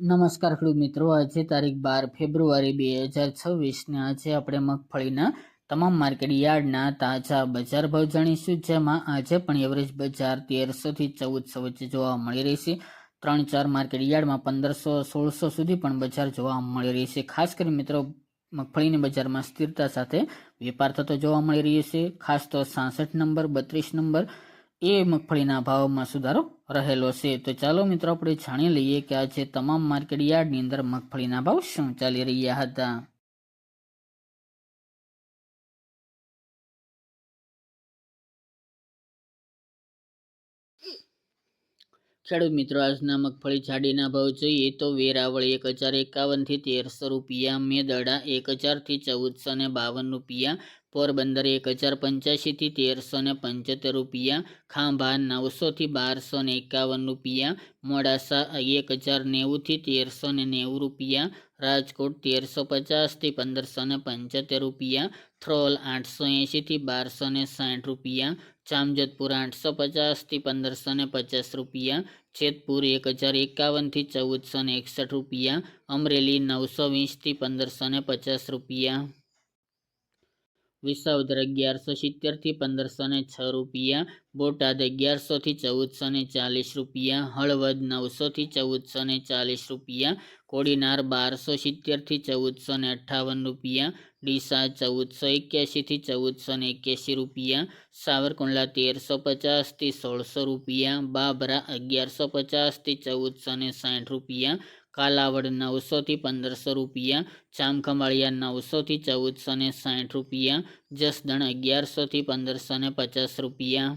નમસ્કાર ખેડૂત મિત્રો, આજે તારીખ બાર ફેબ્રુઆરી બે હજાર છવ્વીસને આજે આપણે મગફળીના તમામ માર્કેટ યાર્ડના તાજા બજાર ભાવ જાણીશું, જેમાં આજે પણ એવરેજ બજાર તેરસોથી ચૌદસો વચ્ચે જોવા મળી રહી છે. ત્રણ ચાર માર્કેટ યાર્ડમાં પંદરસો સોળસો સુધી પણ બજાર જોવા મળી રહી છે. ખાસ કરી મિત્રો, મગફળીની બજારમાં સ્થિરતા સાથે વેપાર થતો જોવા મળી રહ્યો છે. ખાસ તો સાસઠ નંબર, બત્રીસ નંબર એ મગફળીના ભાવમાં સુધારો રહેલો છે. તો ચાલો મિત્રો, આપણે જાણી લઈએ કે આજે તમામ માર્કેટ યાર્ડની અંદર મગફળીના ભાવ શું ચાલી રહ્યા હતા. ખેડૂત મિત્રો, આજના મગફળી જાડીના ભાવ જોઈએ તો વેરાવળ એક હજાર એકાવનથી તેરસો રૂપિયા મેદડા એક હજારથી ચૌદસો ને બાવન રૂપિયા પોરબંદર એક હજાર પંચ્યાસીથી તેરસો ને પંચોતેર રૂપિયા ખાંભા નવસોથી બારસો ને એકાવન રૂપિયા, મોડાસા એક હજાર નેવુંથી તેરસો ને નેવું રૂપિયા, રાજકોટ તેરસો પચાસથી પંદરસો ને પંચોતેર રૂપિયા, થ્રોલ આઠસો એંશીથી બારસો ને સાઠ રૂપિયા જામજતપુર આઠસો પચાસથી પંદરસો ને પચાસ રૂપિયા, જેતપુર એક હજાર એકાવનથી ચૌદસો ને એકસઠ રૂપિયા, અમરેલી નવસો વીસથી પંદરસો ને પચાસ રૂપિયા. વિસાવદર અગિયારસો સિત્તેરથી પંદરસો ને છ રૂપિયા, બોટાદ અગિયારસોથી ચૌદસો ને ચાલીસ રૂપિયા, હળવદ નવસોથી ચૌદસો ને ચાલીસ રૂપિયા, કોડીનાર બારસો સિત્તેરથી ચૌદસો ને અઠ્ઠાવન રૂપિયા, ડીસા ચૌદસો એક્યાસીથી ચૌદસો ને એક્યાસી રૂપિયા, સાવરકુંડલા તેરસો પચાસથી સોળસો રૂપિયા, બાબરા અગિયારસો પચાસથી ચૌદસો ને સાઠ રૂપિયા કાલાવડ નવસોથી પંદરસો રૂપિયા ચામખંભાળિયા નવસોથી ચૌદસો ને સાઠ રૂપિયા, જસદણ અગિયારસોથી પંદરસો ને પચાસ રૂપિયા.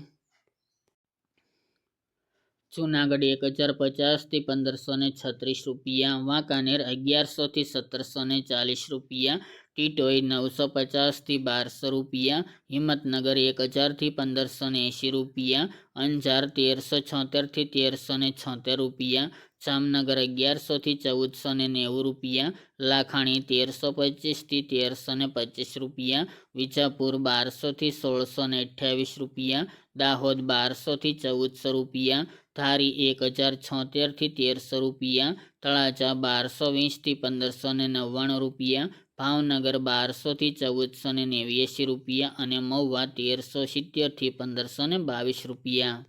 જૂનાગઢ એક હજાર પચાસથી પંદરસો ને છત્રીસ રૂપિયા, વાંકાનેર અગિયારસોથી સત્તરસો ને ચાલીસ રૂપિયા ટીટોઈ નવસો પચાસથી બારસો રૂપિયા, હિંમતનગર એક હજારથી પંદરસો ને એંશી રૂપિયા, અંજાર તેરસો છોતેરથી તેરસો ને છોતેર રૂપિયા, જામનગર અગિયારસોથી ચૌદસો ને નેવું રૂપિયા, લાખાણી તેરસો પચીસથી તેરસો ને પચીસ રૂપિયા, વિજાપુર બારસોથી સોળસો ને અઠ્યાવીસ રૂપિયા, દાહોદ બારસોથી ચૌદસો રૂપિયા, ધારી એક હજાર છોતેરથી તેરસો રૂપિયા, તળાજા બારસો વીસથી પંદરસો ને નવ્વાણું રૂપિયા ભાવનગર બારસોથી ચૌદસો ને નેવ્યાસી રૂપિયા અને મહુવા તેરસો સિત્તેરથી પંદરસો ને બાવીસ રૂપિયા.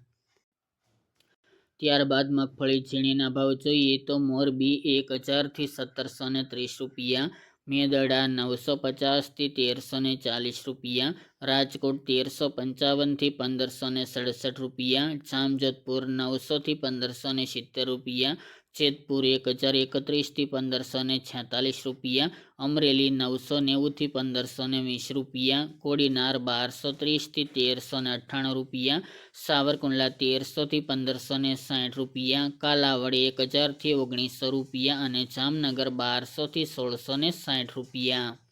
ત્યારબાદ મગફળી ઝીણીના ભાવ જોઈએ તો મોરબી એક હજારથી સત્તરસો ને ત્રીસ રૂપિયા, મેદડા નવસો પચાસથી તેરસો ને ચાલીસ રૂપિયા, રાજકોટ તેરસો પંચાવનથી પંદરસો ને સડસઠ રૂપિયા, જામજોધપુર નવસોથી પંદરસો ને સિત્તેર રૂપિયા જેતપુર એક હજાર એકત્રીસથી પંદરસો ને છેતાલીસ રૂપિયા, અમરેલી નવસો નેવુંથી પંદરસો ને વીસ રૂપિયા, કોડીનાર બારસો ત્રીસથી તેરસો ને અઠ્ઠાણું રૂપિયા, સાવરકુંડલા તેરસોથી પંદરસો ને સાઠ રૂપિયા, કાલાવડ એક હજારથી ઓગણીસો રૂપિયા અને જામનગર બારસોથી સોળસો ને સાઠ રૂપિયા.